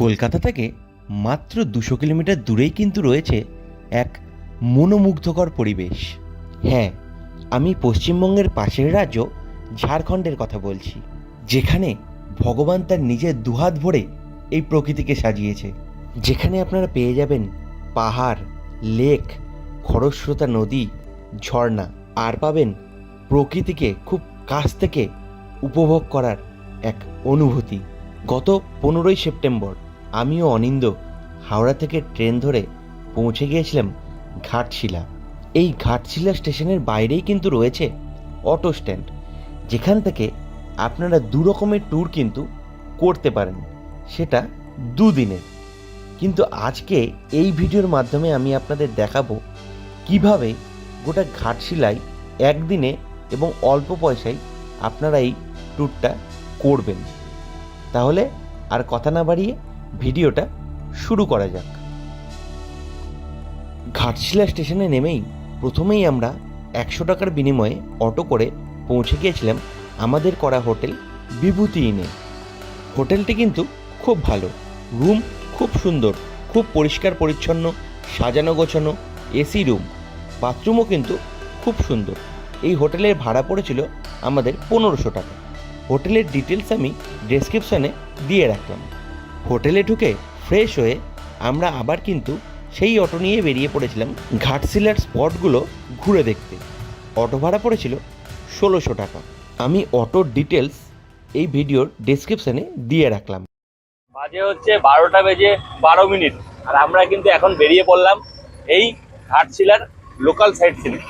কলকাতা থেকে মাত্র দুশো কিলোমিটার দূরেই কিন্তু রয়েছে এক মনোমুগ্ধকর পরিবেশ। হ্যাঁ আমি পশ্চিমবঙ্গের পাশের রাজ্য ঝাড়খণ্ডের কথা বলছি, যেখানে ভগবান তার নিজের দুহাত ভরে এই প্রকৃতিকে সাজিয়েছে। যেখানে আপনারা পেয়ে যাবেন পাহাড়, লেক, খরস্রোতা, নদী, ঝর্ণা, আর পাবেন প্রকৃতিকে খুব কাছ থেকে উপভোগ করার এক অনুভূতি। গত পনেরোই সেপ্টেম্বর আমিও অনিন্দ হাওড়া থেকে ট্রেন ধরে পৌঁছে গিয়েছিলাম ঘাটশিলা। এই ঘাটশিলা স্টেশনের বাইরেই কিন্তু রয়েছে অটো স্ট্যান্ড। যেখান থেকে আপনারা দু রকমের ট্যুর কিন্তু করতে পারেন, সেটা দুদিনের। কিন্তু আজকে এই ভিডিওর মাধ্যমে আমি আপনাদের দেখাবো কীভাবে গোটা ঘাটশিলায় একদিনে এবং অল্প পয়সায় আপনারা এই ট্যুরটা করবেন। তাহলে আর কথা না বাড়িয়ে ভিডিওটা শুরু করা যাক। ঘাটশিলা স্টেশনে নেমেই প্রথমেই আমরা একশো টাকার বিনিময়ে অটো করে পৌঁছে গিয়েছিলাম আমাদের করা হোটেল বিভূতি ইনে। হোটেলটি কিন্তু খুব ভালো, রুম খুব সুন্দর, খুব পরিষ্কার পরিচ্ছন্ন, সাজানো গোছানো, এসি রুম, বাথরুমও কিন্তু খুব সুন্দর। এই হোটেলের ভাড়া পড়েছিল আমাদের পনেরোশো টাকা। হোটেলের ডিটেলস আমি ডেসক্রিপশানে দিয়ে রাখলাম। হোটেলে ঢুকে ফ্রেশ হয়ে আমরা আবার কিন্তু সেই অটো নিয়ে বেরিয়ে পড়েছিলাম ঘাটশিলার স্পটগুলো ঘুরে দেখতে। অটো ভাড়া পড়েছিল ষোলোশো টাকা। আমি অটোর ডিটেলস এই ভিডিওর ডেসক্রিপশানে দিয়ে রাখলাম। বাজে হচ্ছে বারোটা বেজে বারো মিনিট আর আমরা কিন্তু এখন বেরিয়ে পড়লাম এই ঘাটশিলার লোকাল সাইট সিনে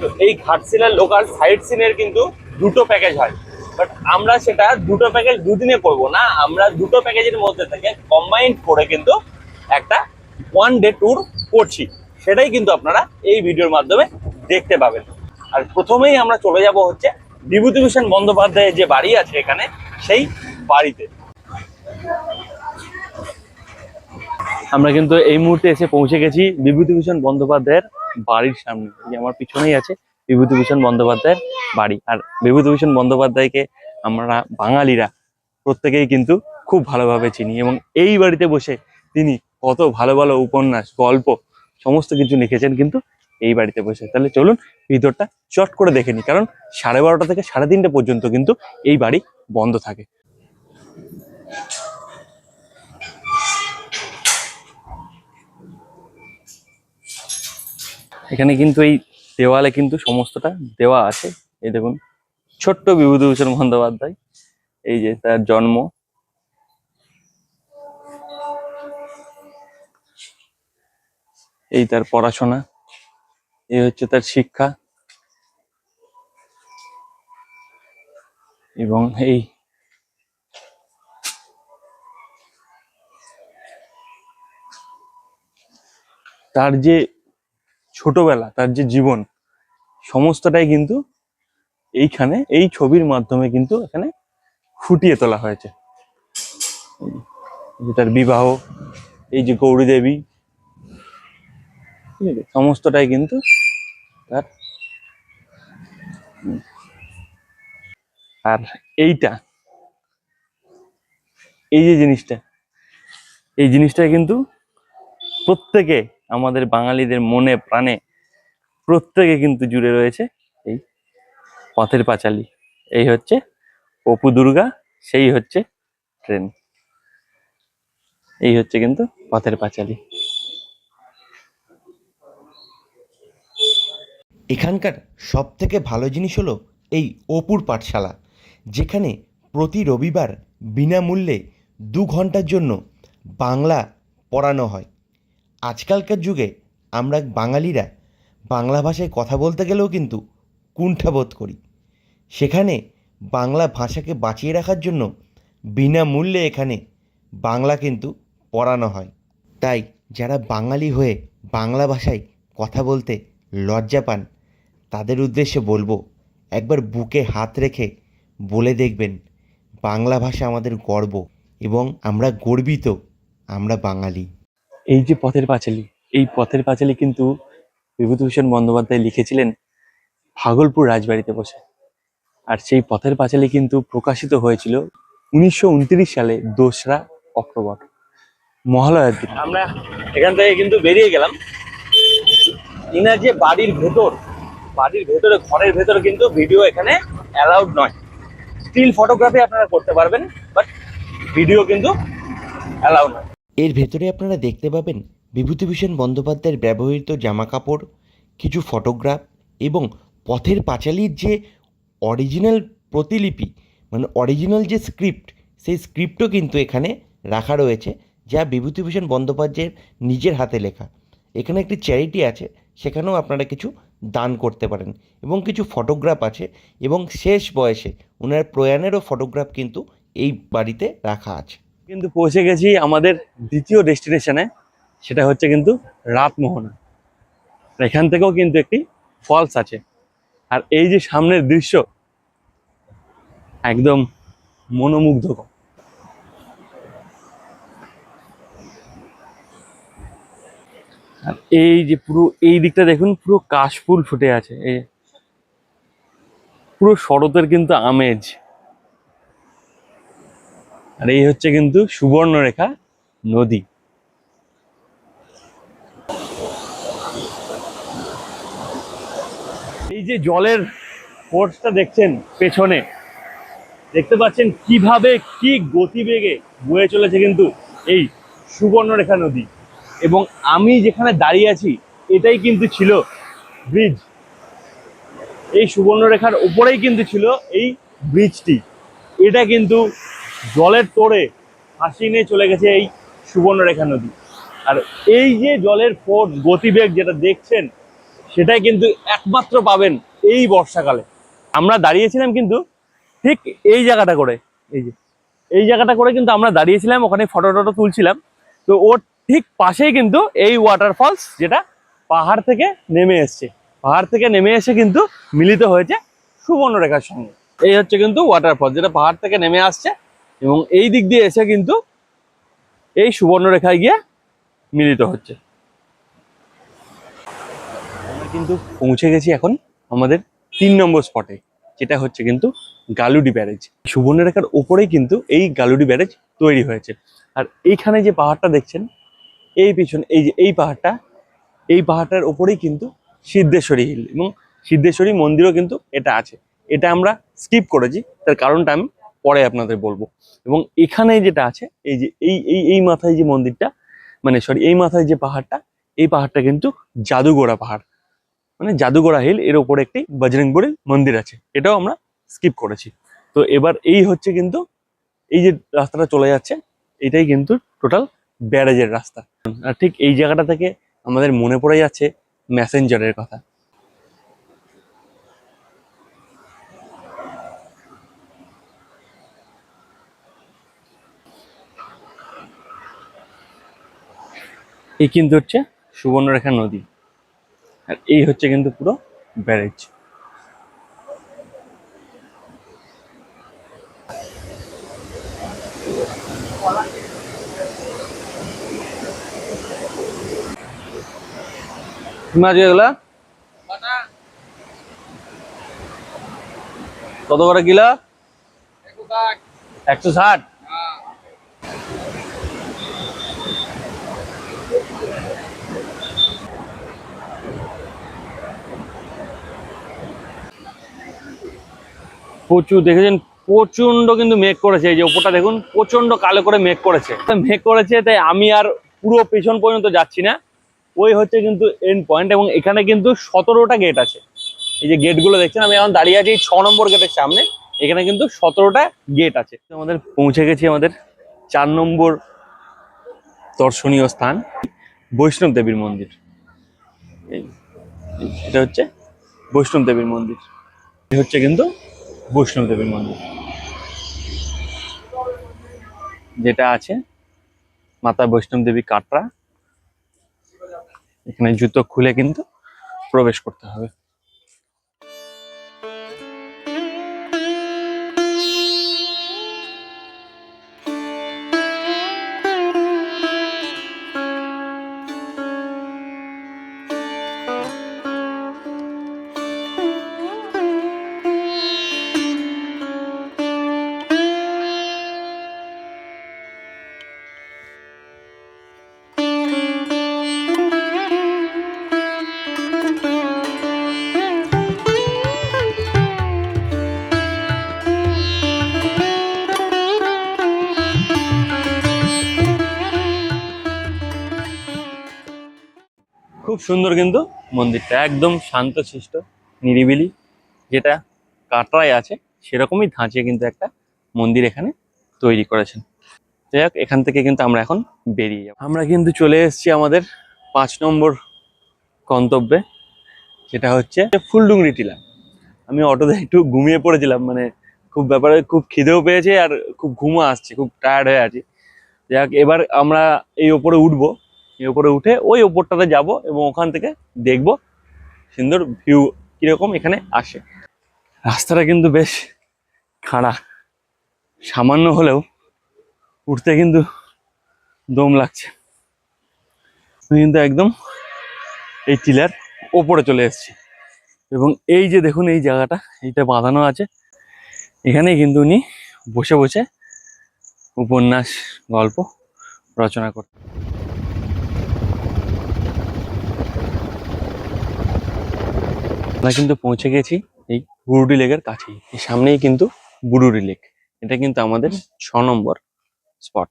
তো এই ঘাটশিলার লোকাল সাইট সিনের কিন্তু দুটো প্যাকেজ হয়। বাট আমরা সেটা দুটো প্যাকেজ দুদিনে করব না, আমরা দুটো প্যাকেজের মধ্যে থেকে কম্বাইন্ড করে কিন্তু একটা ওয়ান ডে ট্যুর করছি। সেটাই কিন্তু আপনারা এই ভিডিওর মাধ্যমে দেখতে পাবেন। আর প্রথমেই আমরা চলে যাব হচ্ছে বিভূতিভূষণ বন্দ্যোপাধ্যায়ের যে বাড়ি আছে এখানে, সেই বাড়িতে। আমরা কিন্তু এই মুহূর্তে এসে পৌঁছে গেছি বিভূতিভূষণ বন্দ্যোপাধ্যায়ের বাড়ির সামনে আমার পিছনেই আছে। বিভূতিভূষণ বন্দ্যোপাধ্যায়ের বাড়ি। আর বিভূতিভূষণ বন্দ্যোপাধ্যায়কে আমরা বাঙালিরা প্রত্যেকেই কিন্তু খুব ভালোভাবে চিনি এবং এই বাড়িতে বসে তিনি কত ভালো ভালো উপন্যাস, গল্প, সমস্ত কিছু লিখেছেন কিন্তু এই বাড়িতে বসে। তাহলে চলুন ভিতরটা চট করে দেখে নিই, কারণ সাড়ে বারোটা থেকে সাড়ে তিনটে পর্যন্ত কিন্তু এই বাড়ি বন্ধ থাকে। এখানে কিন্তু এই দেওয়ালে কিন্তু সমস্তটা দেওয়া আছে। এই দেখুন, ছোট্ট বিভূতিভূষণ বন্দ্যোপাধ্যায়, এই যে তার জন্ম। এই তার পড়াশোনা, এই হচ্ছে তার শিক্ষা। এবং এই তার যে ছোটবেলা, তার যে জীবন, সমস্তটাই কিন্তু এইখানে, এই ছবির মাধ্যমে কিন্তু এখানে ফুটিয়ে তোলা হয়েছে। তার বিবাহ, এই যে গৌরী দেবী, ঠিক আছে? সমস্তটাই কিন্তু তার আর এইটা, এই যে জিনিসটা, এই জিনিসটা কিন্তু প্রত্যেকে আমাদের বাঙালিদের মনে, প্রাণে প্রত্যেকে কিন্তু জুড়ে রয়েছে এই পথের পাঁচালী। এই হচ্ছে অপু দুর্গা, সেই হচ্ছে ট্রেন। এই হচ্ছে কিন্তু পথের পাঁচালী। এখানকার সব থেকে ভালো জিনিস হলো এই অপুর পাঠশালা, যেখানে প্রতি রবিবার বিনামূল্যে দু ঘণ্টার জন্য বাংলা পড়ানো হয়। আজকালকার যুগে আমরা বাঙালিরা বাংলা ভাষায় কথা বলতে গেলেও কিন্তু কুণ্ঠাবোধ করি। সেখানে বাংলা ভাষাকে বাঁচিয়ে রাখার জন্য বিনামূল্যে এখানে বাংলা কিন্তু পড়ানো হয়। তাই যারা বাঙালি হয়ে বাংলা ভাষায় কথা বলতে লজ্জা পান, তাদের উদ্দেশ্যে বলব, একবার বুকে হাত রেখে বলে দেখবেন, বাংলা ভাষা আমাদের গর্ব এবং আমরা গর্বিত, আমরা বাঙালি। এই যে পথের পাঁচালী, এই পথের পাঁচালী কিন্তু বিভূতিভূষণ বন্দ্যোপাধ্যায় লিখেছিলেন ভাগলপুর রাজবাড়িতে বসে। আর সেই পথের পাঁচালী কিন্তু প্রকাশিত হয়েছিল উনিশশো উনত্রিশ সালে দোসরা অক্টোবর, মহালয়ার দিন। আমরা এখান থেকে কিন্তু বেরিয়ে গেলাম। ইনার যে বাড়ির ভেতর, বাড়ির ভেতরে, ঘরের ভেতরে কিন্তু ভিডিও এখানে অ্যালাউড নয়। স্টিল ফটোগ্রাফি আপনারা করতে পারবেন বাট ভিডিও কিন্তু অ্যালাউড নয়। এর ভেতরে আপনারা দেখতে পাবেন বিভূতিভূষণ বন্দ্যোপাধ্যায়ের ব্যবহৃত জামা কাপড় কিছু ফটোগ্রাফ এবং পথের পাঁচালীর যে অরিজিনাল প্রতিলিপি মানে অরিজিনাল যে স্ক্রিপ্ট সেই স্ক্রিপ্টও কিন্তু এখানে রাখা রয়েছে, যা বিভূতিভূষণ বন্দ্যোপাধ্যায়ের নিজের হাতে লেখা। এখানে একটি চ্যারিটি আছে, সেখানেও আপনারা কিছু দান করতে পারেন এবং কিছু ফটোগ্রাফ আছে এবং শেষ বয়সে ওনার প্রয়াণেরও ফটোগ্রাফ কিন্তু এই বাড়িতে রাখা আছে। কিন্তু পৌঁছে গেছি আমাদের দ্বিতীয় ডেস্টিনেশনে, সেটা হচ্ছে কিন্তু রাতমোহনা। এখান থেকেও কিন্তু একটি ফলস আছে। আর এই যে সামনের দৃশ্য, একদম মনোমুগ্ধকর। আর এই যে পুরো, এই দিকটা দেখুন, পুরো কাশফুল ফুটে আছে। এই পুরো শরতের কিন্তু আমেজ। আর এই হচ্ছে কিন্তু সুবর্ণরেখা নদী। এই যে জলের ফোর্সটা দেখছেন পেছনে, দেখতে পাচ্ছেন কীভাবে কি গতিবেগে বয়ে চলেছে কিন্তু এই সুবর্ণরেখা নদী। এবং আমি যেখানে দাঁড়িয়ে আছি, এটাই কিন্তু ছিল ব্রিজ এই সুবর্ণরেখার উপরেই কিন্তু ছিল এই ব্রিজটি এটা কিন্তু জলের তোড়ে ভাসিয়ে নিয়ে চলে গেছে এই সুবর্ণরেখা নদী। আর এই যে জলের ফোর্স গতিবেগ যেটা দেখছেন, সেটাই কিন্তু একমাত্র পাবেন এই বর্ষাকালে। আমরা দাঁড়িয়েছিলাম কিন্তু ঠিক এই জায়গাটা করে, এই যে, এই জায়গাটা করে কিন্তু আমরা দাঁড়িয়েছিলাম, ওখানে ফটো টটো তুলছিলাম। তো ওর ঠিক পাশেই কিন্তু এই ওয়াটারফলস যেটা পাহাড় থেকে নেমে এসছে। পাহাড় থেকে নেমে এসে কিন্তু মিলিত হয়েছে সুবর্ণরেখার সঙ্গে। এই হচ্ছে কিন্তু ওয়াটারফল যেটা পাহাড় থেকে নেমে আসছে। এবং এই দিক দিয়ে এসে কিন্তু এই সুবর্ণরেখায় গিয়ে মিলিত হচ্ছে। আমরা কিন্তু পৌঁছে গেছি এখন আমাদের তিন নম্বর স্পটে যেটা হচ্ছে কিন্তু গালুডি ব্যারেজ। সুবর্ণরেখার ওপরেই কিন্তু এই গালুডি ব্যারেজ তৈরি হয়েছে। আর এইখানে যে পাহাড়টা দেখছেন, এই পিছনে, এই যে এই পাহাড়টা, এই পাহাড়টার ওপরেই কিন্তু সিদ্ধেশ্বরী হিল এবং সিদ্ধেশ্বরী মন্দিরও কিন্তু এটা আছে। এটা আমরা স্কিপ করেছি, তার কারণটা আমি পরে আপনাদের বলব। এবং এখানে যেটা আছে, এই যে, এই এই এই মাথায় যে মন্দিরটা মানে সরি এই মাথায় যে পাহাড়টা, এই পাহাড়টা কিন্তু জাদুগোড়া পাহাড়। মানে জাদুগোড়া হিল এর ওপরে একটি বজরংবলী মন্দির আছে। এটাও আমরা স্কিপ করেছি। তো এবার এই হচ্ছে কিন্তু, এই যে রাস্তাটা চলে যাচ্ছে, এটাই কিন্তু টোটাল ব্যারেজের রাস্তা। আর ঠিক এই জায়গাটা থেকে আমাদের মনে পড়ে যাচ্ছে ম্যাসেঞ্জারের কথা। এই কিন্তু হচ্ছে সুবর্ণরেখা নদী। আর এই হচ্ছে কিন্তু পুরো ব্যারেজ। কত করে কিলো? একশো ষাট। প্রচুর দেখেছেন প্রচণ্ড কিন্তু মেঘ করেছে। এই যে ওপরটা দেখুন প্রচণ্ড কালো করে মেঘ করেছে। মেঘ করেছে, তাই আমি আর পুরো পেছন পর্যন্ত যাচ্ছি না। ওই হচ্ছে কিন্তু এন্ড পয়েন্ট এবং এখানে কিন্তু সতেরোটা গেট আছে। এই যে গেটগুলো দেখছেন, আমি এখন দাঁড়িয়ে আছি ছ নম্বর গেটের সামনে। এখানে কিন্তু সতেরোটা গেট আছে। আমাদের পৌঁছে গেছি আমাদের চার নম্বর দর্শনীয় স্থান, বৈষ্ণব দেবীর মন্দির। এটা হচ্ছে বৈষ্ণব দেবীর মন্দির। হচ্ছে কিন্তু বৈষ্ণব দেবীর মন্দির। যেটা আছে, মাতা বৈষ্ণব দেবী কাটরা। এখানে জুতো খুলে কিন্তু প্রবেশ করতে হবে। সুন্দর কিন্তু মন্দিরটা, একদম শান্তশিষ্ট, নিরিবিলি, যেটা কাটরায় আছে, সেরকমই ধাঁচে কিন্তু একটা মন্দির এখানে তৈরি করেছেন। যাই হোক, এখান থেকে কিন্তু আমরা এখন বেরিয়ে যাব। আমরা কিন্তু চলে এসেছি আমাদের পাঁচ নম্বর গন্তব্যে, যেটা হচ্ছে ফুলডুংরি টিলা। আমি অটোতে একটু ঘুমিয়ে পড়েছিলাম মানে খুব ব্যাপারে খুব খিদেও পেয়েছে আর খুব ঘুমও আসছে, খুব টায়ার্ড হয়ে আছি। যাক এবার আমরা এই ওপরে উঠবো। ওপরে উঠে ওই ওপরটাতে যাব এবং ওখান থেকে দেখব সুন্দর ভিউ কীরকম এখানে আসে। রাস্তাটা কিন্তু বেশ খাড়া। সামান্য হলেও উঠতে কিন্তু দম লাগছে। আমি কিন্তু একদম এই টিলার ওপরে চলে এসেছি। এবং এই যে দেখুন এই জায়গাটা, এইটা বাঁধানো আছে। এখানেই কিন্তু উনি বসে বসে উপন্যাস, গল্প রচনা করতেন আমরা কিন্তু পৌঁছে গেছি এই বুরুডি লেকের কাছেই। এই সামনেই কিন্তু বুরুডি লেক। এটা কিন্তু আমাদের ছ নম্বর স্পট।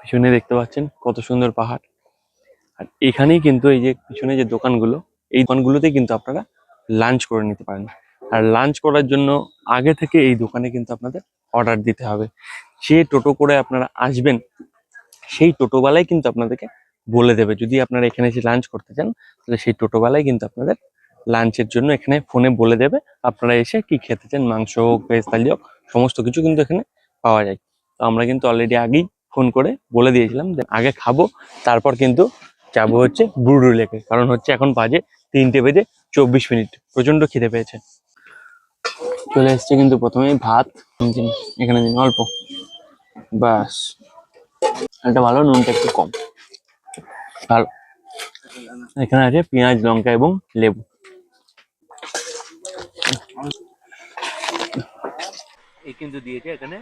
পিছনে দেখতে পাচ্ছেন কত সুন্দর পাহাড়। আর এখানেই কিন্তু এই যে পিছনে যে দোকানগুলো, এই দোকানগুলোতেই কিন্তু আপনারা লাঞ্চ করে নিতে পারেন। আর লাঞ্চ করার জন্য আগে থেকে এই দোকানে কিন্তু আপনাদের অর্ডার দিতে হবে। যে টোটো করে আপনারা আসবেন, সেই টোটোওয়ালাই কিন্তু আপনাদেরকে বলে দেবে। যদি আপনারা এখানে এসে লাঞ্চ করতে চান, তাহলে সেই টোটোওয়ালাই কিন্তু আপনাদের লাঞ্চের জন্য এখানে ফোনে বলে দেবে, আপনারা এসে কি খেতে চান, মাংস হোক, ভেজ, থালি হোক, সমস্ত কিছু কিন্তু এখানে পাওয়া যায়। তো আমরা কিন্তু অলরেডি আগেই ফোন করে বলে দিয়েছিলাম আগে খাব, তারপর কিন্তু যাব হচ্ছে বুরুডু লেকে। কারণ হচ্ছে এখন বাজে তিনটে বেজে চব্বিশ মিনিট প্রচণ্ড খিদে পেয়েছে। চলে এসছে কিন্তু প্রথমেই ভাত এখানে দিন অল্প। বাস এটা ভালো, নুনটা একটু কম। ভালো। এখানে আছে পেঁয়াজ, লঙ্কা এবং লেবু। এই কিন্তু দিয়েছে এখানে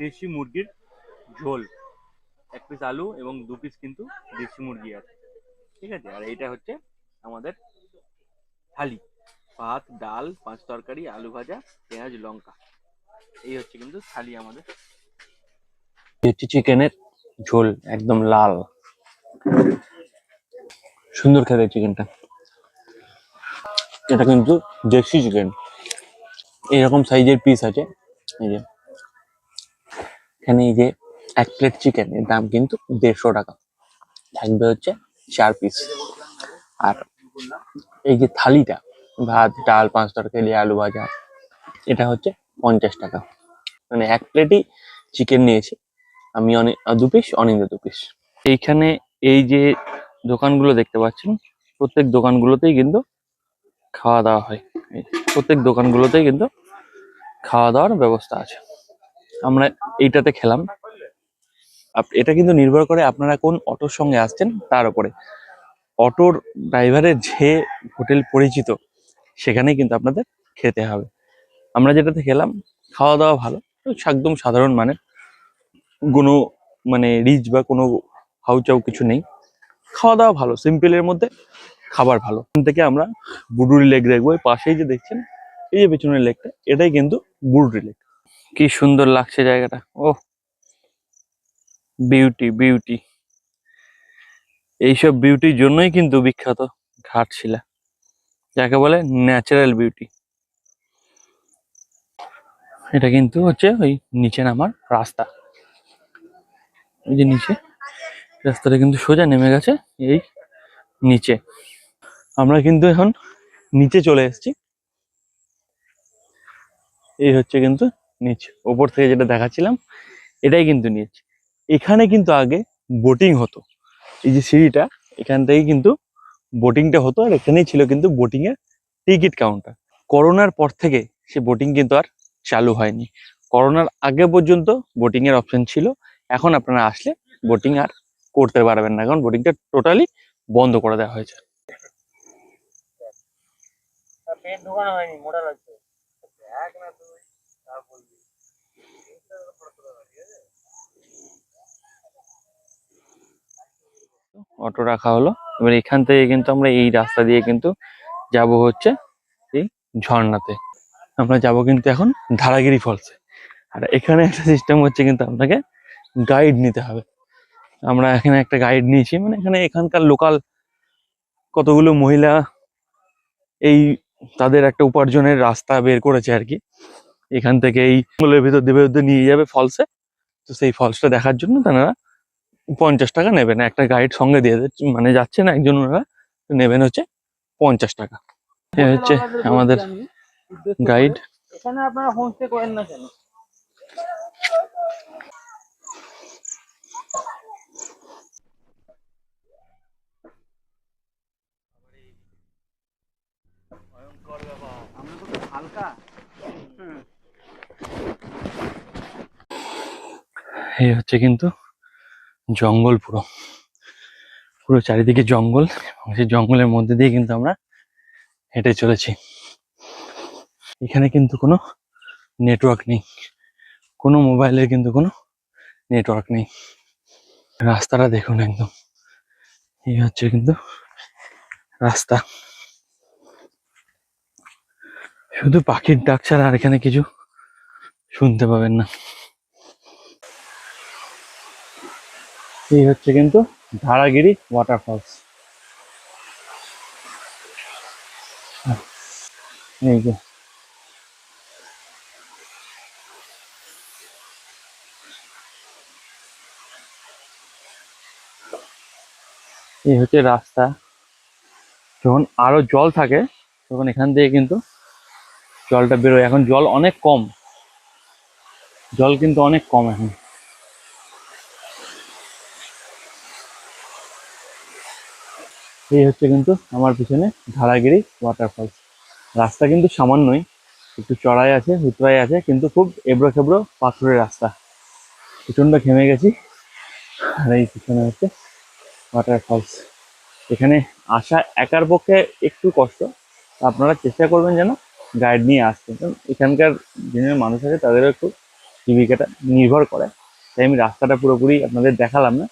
দেশি মুরগির ঝোল। এক পিস আলু এবং দু পিস কিন্তু দেশি মুরগি আছে। ঠিক আছে? আর এইটা হচ্ছে আমাদের থালি। ভাত, ডাল, পাঁচ তরকারি, আলু ভাজা, পেঁয়াজ, লঙ্কা। এই হচ্ছে কিন্তু থালি আমাদের। চিকেনের ঝোল, একদম লাল। সুন্দর খেতে চিকেনটা। এটা কিন্তু দেশি চিকেন এরকম সাইজের পিস আছে। এই যে। এখানে এই যে এক প্লেট চিকেন এর দাম কিন্তু দেড়শো টাকা। থাকবে হচ্ছে চার পিস আর এই যে থালিটা, ভাত, ডাল, পাঁচ তরকারি, আলু ভাজা, এটা হচ্ছে পঞ্চাশ টাকা। মানে এক প্লেটই চিকেন নিয়েছি। আমি অনেক দু পিস অনিন্দ দু পিস এইখানে এই যে দোকানগুলো দেখতে পাচ্ছেন, প্রত্যেক দোকানগুলোতেই কিন্তু খাওয়া দাওয়া হয়। প্রত্যেক দোকানগুলোতেই কিন্তু খাওয়া দাওয়ার ব্যবস্থা আছে। আমরা এইটাতে খেলাম। এটা কিন্তু নির্ভর করে আপনারা কোন অটোর সঙ্গে আসছেন তার উপরে। অটোর ড্রাইভারের যে হোটেল পরিচিত, সেখানেই কিন্তু আপনাদের খেতে হবে। আমরা যেটাতে খেলাম, খাওয়া দাওয়া ভালো। একদম সাধারণ মানের। কোনো মানে রিচ বা কোনো হাউচাউ কিছু নেই। খাওয়া দাওয়া ভালো। সিম্পলের মধ্যে খাবার ভালো। এখান থেকে আমরা বুডুরি লেক দেখব। এই পাশেই যে দেখছেন, এই যে পেছনের লেকটা, এটাই কিন্তু বুডুরি লেক। কি সুন্দর লাগছে জায়গাটা। ও বিউটি বিউটি এইসব বিউটির জন্যই কিন্তু বিখ্যাত ঘাটশিলা। যাকে বলে ন্যাচারাল বিউটি এটা কিন্তু হচ্ছে ওই নিচে নামার রাস্তা। ওই যে নিচে, রাস্তাটা কিন্তু সোজা নেমে গেছে এই নিচে। আমরা কিন্তু এখন নিচে চলে এসেছি। এই হচ্ছে কিন্তু নিচ, ওপর থেকে যেটা দেখাচ্ছিলাম, এটাই কিন্তু নিচ। এখানে কিন্তু আগে বোটিং হতো। এই যে সিঁড়িটা, এখান থেকে কিন্তু বোটিংটা হতো, আর এখানেই ছিল কিন্তু বোটিং এর টিকিট কাউন্টার করোনার পর থেকে সে বোটিং কিন্তু আর চালু হয়নি। করোনার আগে পর্যন্ত বোটিং এর অপশন ছিল। এখন আপনারা আসলে বোটিং আর করতে পারবেন না, কারণ বোটিংটা টোটালি বন্ধ করে দেওয়া হয়েছে। অটো রাখা হলো। এবার এখান থেকে কিন্তু আমরা এই রাস্তা দিয়ে কিন্তু যাব হচ্ছে এই ঝর্ণাতে। আমরা যাব কিন্তু এখন ধারাগিরি ফলসে আর এখানে একটা সিস্টেম হচ্ছে কিন্তু আপনাকে গাইড নিতে হবে। আমরা এখানে একটা গাইড নিয়েছি মানে এখানে এখানকার লোকাল কতগুলো মহিলা এই তাদের একটা উপার্জনের রাস্তা বের করেছে আর কি। এখান থেকে এই জঙ্গলের ভিতর দেবে নিয়ে যাবে ফলসে তো সেই ফলসটা দেখার জন্য তারা পঞ্চাশ টাকা নেবেন। একটা গাইড সঙ্গে দিয়ে মানে যাচ্ছে না একজন ওনারা নেবেন হচ্ছে পঞ্চাশ টাকা। এ হচ্ছে আমাদের গাইড এখানে আপনারা হোমস্টে করেন না কেন? এই হচ্ছে কিন্তু জঙ্গল পুরো। পুরো চারিদিকে জঙ্গল সেই জঙ্গলের মধ্যে দিয়ে কিন্তু আমরা হেঁটে চলেছি। এখানে কিন্তু কোনো নেটওয়ার্ক নেই। কোনো মোবাইলের কিন্তু কোনো নেটওয়ার্ক নেই। রাস্তাটা দেখুন একদম। এই হচ্ছে কিন্তু রাস্তা। শুধু পাখির ডাক ছাড়া আর এখানে কিছু শুনতে পাবেন না। এই হচ্ছে কিন্তু ধারাগিরি ওয়াটারফলস এই যে। এই হচ্ছে রাস্তা। যখন আরও জল থাকে, তখন এখান থেকে কিন্তু জলটা বেরোয়। এখন জল অনেক কম। জল কিন্তু অনেক কম এখন। এই হচ্ছে কিন্তু আমার পিছনে ধারাগিরি ওয়াটারফলস রাস্তা কিন্তু সামান্যই। একটু চড়াই আছে উতরাই আছে, কিন্তু খুব এবড়ো খেবড়ো পাথরের রাস্তা। প্রচণ্ড ঘেমে গেছি। আর এই পিছনে হচ্ছে ওয়াটারফলস এখানে আসা একার পক্ষে একটু কষ্ট। আপনারা চেষ্টা করবেন যেন গাইড নিয়ে আসতে এখানকার যিনি মানুষ আছে, তাদেরও একটু জীবিকাটা নির্ভর করে। তাই আমি রাস্তাটা পুরোপুরি আপনাদের দেখালাম না।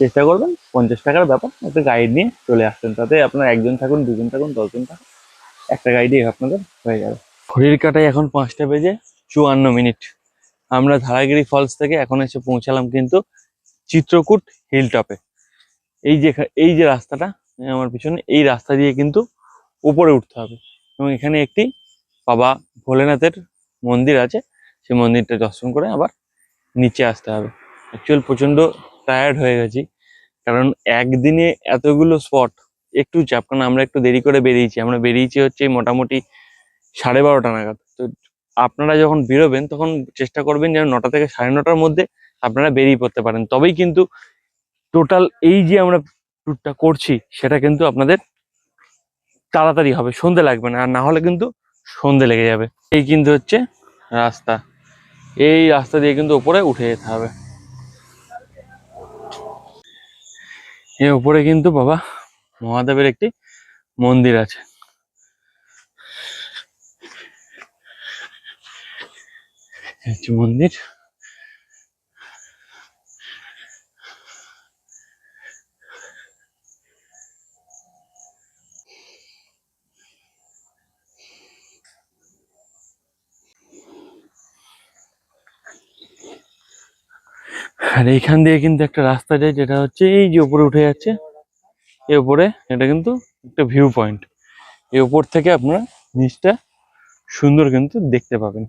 চেষ্টা করবেন, পঞ্চাশ টাকার ব্যাপার, একটা গাইড নিয়ে চলে আসতেন। তাতে আপনার একজন থাকুন, দুজন থাকুন, দশজন থাকুন, একটা গাইডই আপনাদের হয়ে যাবে। ঘড়ির কাটায় এখন পাঁচটা বেজে চুয়ান্ন মিনিট। আমরা ধারাগিরি ফলস থেকে এখন এসে পৌঁছালাম কিন্তু চিত্রকূট হিল টপে এই যে এই যে রাস্তাটা, আমার পিছনে, এই রাস্তা দিয়ে কিন্তু উপরে উঠতে হবে। এবং এখানে একটি বাবা ভোলেনাথের মন্দির আছে। সেই মন্দিরটা দর্শন করে আবার নিচে আসতে হবে। অ্যাকচুয়াল প্রচণ্ড টায়ার্ড হয়ে গেছি। কারণ একদিনে এতগুলো স্পট একটু চাপ, কারণ আমরা একটু দেরি করে বেরিয়েছি। আমরা বেরিয়েছি হচ্ছে মোটামুটি সাড়ে বারোটা নাগাদ। তো আপনারা যখন বেরোবেন, তখন চেষ্টা করবেন যেন নটা থেকে সাড়ে নটার মধ্যে আপনারা বেরিয়ে পড়তে পারেন। তবেই কিন্তু টোটাল এই যে আমরা ট্যুরটা করছি, সেটা কিন্তু আপনাদের তাড়াতাড়ি হবে, সন্ধে লাগবে না, আর না হলে কিন্তু সন্ধে লেগে যাবে। এই কিন্তু হচ্ছে রাস্তা। এই রাস্তা দিয়ে কিন্তু উপরে উঠে যেতে হবে। এর উপরে কিন্তু বাবা মহাদেবের একটি মন্দির আছে। মন্দির। আর এইখান দিয়ে কিন্তু একটা রাস্তা যায়, যেটা হচ্ছে এই যে উপরে উঠে যাচ্ছে। এই উপরে এটা কিন্তু একটা ভিউ পয়েন্ট এই উপর থেকে আপনারা নিচটা সুন্দর কিন্তু দেখতে পাবেন।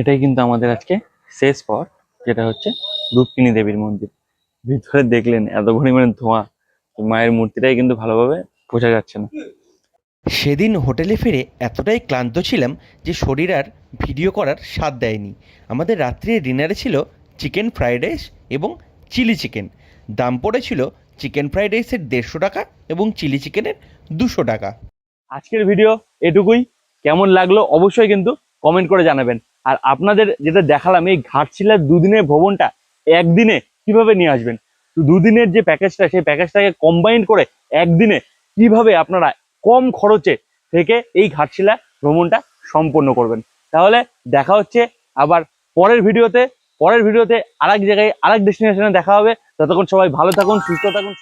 এটাই কিন্তু আমাদের আজকে শেষ স্পট যেটা হচ্ছে রূপকিনী দেবীর মন্দির। ভিতরে দেখলেন এত পরিমাণে ধোঁয়া মায়ের মূর্তিটাই কিন্তু ভালোভাবে বোঝা যাচ্ছে না। সেদিন হোটেলে ফিরে এতটাই ক্লান্ত ছিলাম যে শরীর আর ভিডিও করার স্বাদ দেয়নি। আমাদের রাত্রির ডিনারে ছিল চিকেন ফ্রাইড রাইস এবং চিলি চিকেন। দাম পড়েছিল চিকেন ফ্রাইড রাইসের দেড়শো টাকা এবং চিলি চিকেনের দুশো টাকা। আজকের ভিডিও এটুকুই। কেমন লাগল অবশ্যই কিন্তু কমেন্ট করে জানাবেন। আর আপনাদের যেটা দেখালাম, এই ঘাটশিলার দুদিনের ভ্রমণটা একদিনে কীভাবে নিয়ে আসবেন? তো দুদিনের যে প্যাকেজটা, সেই প্যাকেজটাকে কম্বাইন করে একদিনে কীভাবে আপনারা কম খরচে থেকে এই ঘাটশিলা ভ্রমণটা সম্পন্ন করবেন? তাহলে দেখা হচ্ছে আবার পরের ভিডিওতে। পরের ভিডিওতে আরেক জায়গায়, আরেক ডেস্টিনেশনে দেখা হবে। ততক্ষণ সবাই ভালো থাকুন, সুস্থ থাকুন